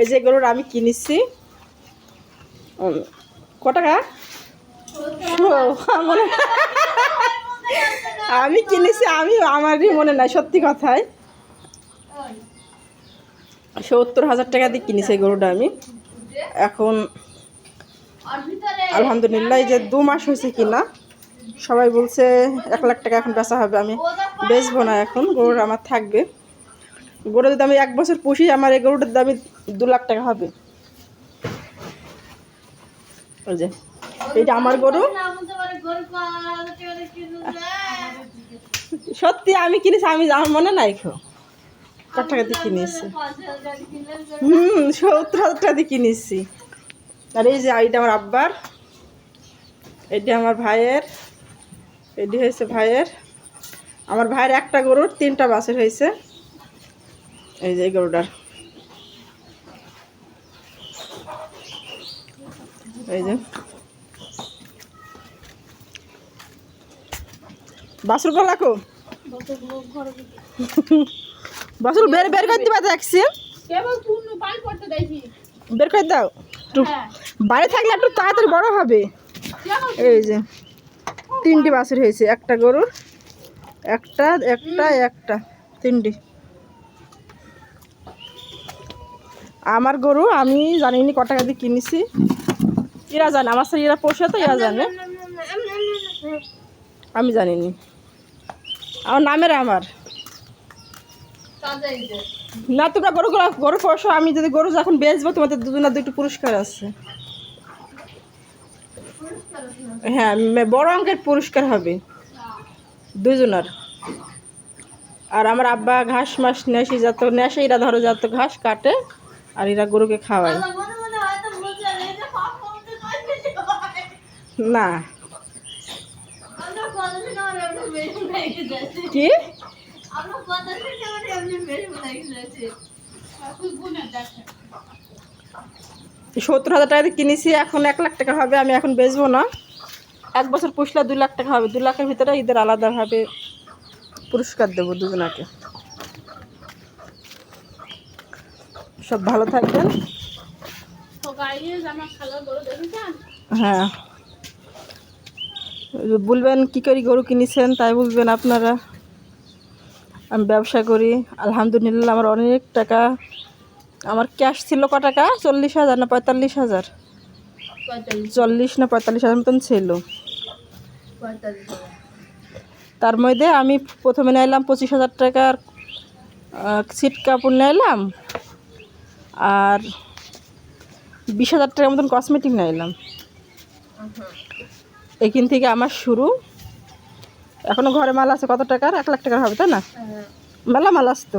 এই যে গরুর আমি কিনেছি। ক টাকা? আমি কিনেছি, আমি, আমারই মনে নাই, সত্যি কথাই। সত্তর হাজার টাকা দিয়ে কিনেছি গরুটা আমি। এখন আলহামদুলিল্লাহ, এই যে দু মাস হয়েছে কিনা। সবাই বলছে, এক লাখ টাকা এখন বেচা হবে, আমি বেচবো না এখন, গরুর আমার থাকবে। গরু যদি আমি এক বছর পুষি, আমার এই গরুটার দামি দু লাখ টাকা হবে। ওই যে, এইটা আমার গরু। সত্যি আমি কিনেছি, আমি আমার মনে নাই খো কত টাকা দিয়ে কিনেছি। হুম, সত্তর হাজার টাকা দিয়ে কিনেছি। আর এই যে, এইটা আমার আব্বার। এটি আমার ভাইয়ের। এটি হয়েছে ভাইয়ের। আমার ভাইয়ের একটা গরুর তিনটা বাছুর হয়েছে। এই যে গরুটার। এই যে। বাসুর গলা কো? বাছুর বের বের করে দিবা দেখছি। বের করে দাও। একটু বাইরে থাকলে একটু তাড়াতাড়ি বড় হবে। এই যে তিনটি বাছুর হয়েছে একটা গরুর একটা একটা একটা তিনটি। আমার গরু, আমি জানিনি ক টাকা দিয়ে কিনেছি। এরা জানে, আমার সাথে এরা পোষে তো, এরা জানে। আমি জানিনি। আমার নামের আমার। না, তোমরা গরু গরু পোষো, আমি যদি গরু যখন বেচবো, তোমাদের দুজনের দুটো পুরস্কার আছে। হ্যাঁ বড় অঙ্কের পুরস্কার হবে। দুজনের। আর আমার আব্বা ঘাস মাস নেশি যত নেশে এরা ধরো যত ঘাস কাটে। আর এরা গরুকে খাওয়ায়। না। কি? সত্তর হাজার টাকা দিয়ে কিনেছি এখন এক লাখ টাকা হবে আমি এখন বেচবো না। এক বছর পুষলে দু লাখ টাকা হবে দু লাখের ভিতরে ঈদের আলাদাভাবে পুরস্কার দেবো দুজনাকে। সব ভালো থাকবেন। হ্যাঁ। বলবেন কী করে গরু কিনেছেন তাই বলবেন আপনারা। আমি ব্যবসা করি আলহামদুলিল্লাহ আমার অনেক টাকা। আমার ক্যাশ ছিল ক টাকা? চল্লিশ হাজার না পঁয়তাল্লিশ হাজার? চল্লিশ না পঁয়তাল্লিশ হাজার মতন ছিল। তার মধ্যে আমি প্রথমে নিলাম পঁচিশ হাজার টাকার সিট কাপড় নিলাম। আর বিশ হাজার টাকার মতন কসমেটিক নিলাম এখান থেকে আমার শুরু। এখনও ঘরে মাল আছে কত টাকার? এক লাখ টাকার হবে, তাই না? মেলা মাল আসতো।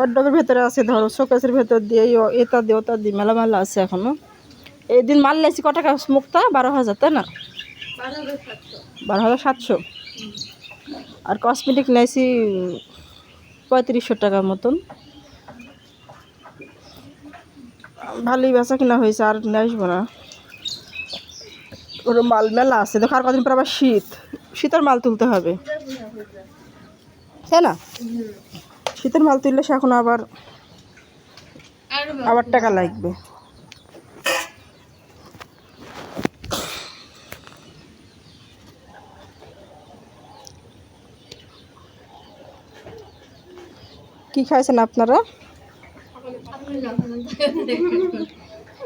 অর্ডবের ভেতরে আছে, ধরো, শোকেসের ভেতর দিয়ে এটা দিয়ে, ওটা দিয়ে মেলা মাল আছে এখনও এই দিন মাল লেছি ক টাকা? মুক্তা, বারো হাজার, তাই না? বারো হাজার সাতশো। আর কসমেটিক নিয়েছি পঁয়ত্রিশশো টাকার মতন। ভালোই বেচা কিনা হয়েছে, আর নিয়ে আসব না। ওর মাল মেলা আছে, দেখো আর কদিন পর আবার শীত। শীতের মাল তুলতে হবে। তাই না? শীতের মাল তুললে সে এখন আবার আবার টাকা লাগবে। কি খাইছেন আপনারা?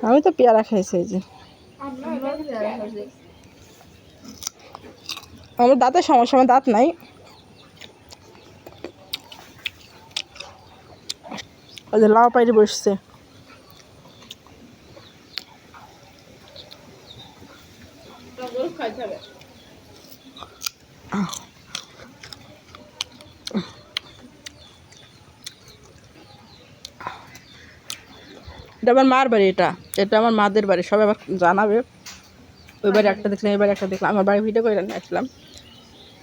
আমি তো পেয়ারা খাইছি এই যে। আমার দাঁতের সমস্যা আমার দাঁত নাই। ওই যে লাউ পাইরে বসছে। এটা আমার মার বাড়ি এটা। এটা আমার মাদের বাড়ি, সবাই আবার জানাবে। ওই বাড়ি একটা দেখলাম এবার একটা দেখলাম। আমার বাড়ি ভিডিও করে নিয়ে আসলাম।